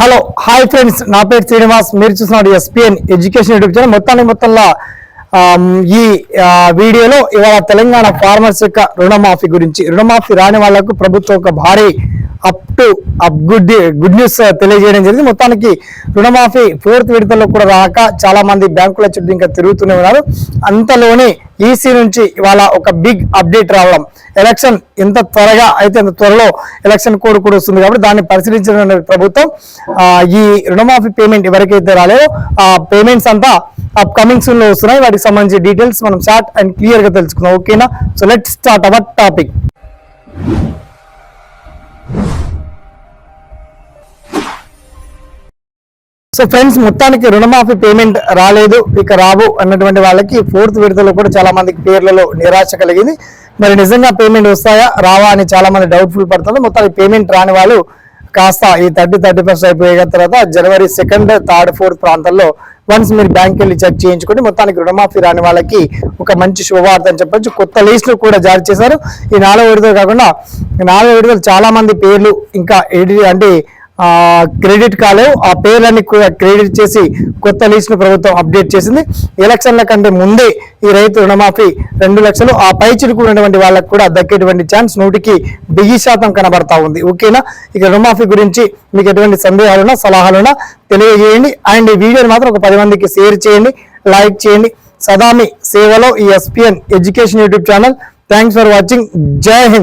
Hello hi friends. నా పేరు శ్రీనివాస్. మీరు చూస్తున్నారు ఎస్పిఎన్ ఎడ్యుకేషన్ యూట్యూబ్ ఛానల్. మొత్తాన్ని మొత్తంలో ఈ వీడియోలో ఇవాళ తెలంగాణ ఫార్మర్స్ యొక్క రుణమాఫీ గురించి రుణమాఫీ రాని వాళ్ళకు ప్రభుత్వం ఒక భారీ up to up good good news తెలియజేయడం జరిగింది. మొత్తానికి రుణమాఫీ ఫోర్త్ విడతలో కూడా రాక చాలా మంది బ్యాంకుల చుట్టూ ఇంకా తిరుగుతూనే ఉన్నారు. అంతలోనే ఈసీ నుంచి ఇవాళ ఒక బిగ్ అప్డేట్ రావడం. ఎలక్షన్ ఎంత త్వరగా అయితే అంత త్వరలో ఎలక్షన్ కోడ్ కూడా వస్తుంది కాబట్టి దాన్ని పరిశీలించిన ప్రభుత్వం. ఈ రుణమాఫీ పేమెంట్ ఎవరికైతే రాలేదో ఆ పేమెంట్స్ అంతా అప్ కమింగ్ సూన్లో వస్తున్నాయి. వాటికి సంబంధించి డీటెయిల్స్ మనం షార్ట్ అండ్ క్లియర్గా తెలుసుకుందాం. ఓకేనా so let start our topic so friends మొత్తానికి రుణమాఫీ పేమెంట్ రాలేదు. ఇక రావు అన్నటువంటి వాళ్ళకి ఫోర్త్ విడతలో కూడా చాలా మందికి పేర్లలో నిరాశ కలిగింది. మరి నిజంగా పేమెంట్ వస్తాయా? రావా అని చాలా మంది డౌట్ఫుల్ పడుతుంది మొత్తానికి పేమెంట్ రాని వాళ్ళు కాస్త ఈ థర్టీ థర్టీ ఫస్ట్ అయిపోయిన తర్వాత జనవరి సెకండ్ థర్డ్ ఫోర్త్ ప్రాంతాల్లో వన్స్ మీరు బ్యాంక్ వెళ్ళి చెక్ చేయించుకొని మొత్తానికి రుణమాఫీ రాని వాళ్ళకి ఒక మంచి శుభవార్త అని చెప్పొచ్చు. కొత్త లిస్టులు కూడా జారీ చేశారు. ఈ నాలుగో విడతలు కాకుండా ఈ నాలుగు విడతలు చాలా మంది పేర్లు ఇంకా ఎడి- అంటే క్రెడిట్ కాలేవు. ఆ పేర్లన్నీ కూడా క్రెడిట్ చేసి కొత్త లిస్ట్ను ప్రభుత్వం అప్డేట్ చేసింది. ఎలక్షన్ల కంటే ముందే ఈ రైతు రుణమాఫీ రెండు లక్షలు. ఆ పై చిరుకున్నటువంటి వాళ్ళకు కూడా దక్కేటువంటి ఛాన్స్ నూటికి వెయ్యి శాతం కనబడతా ఉంది. ఓకేనా? ఇక రుణమాఫీ గురించి మీకు ఎటువంటి సందేహాలున్నా సలహాలున్నా తెలియజేయండి. అండ్ ఈ వీడియోని మాత్రం ఒక పది మందికి షేర్ చేయండి లైక్ చేయండి. సదామి సేవలో ఈ SPN education YouTube channel. Thanks for watching. జై హింద్.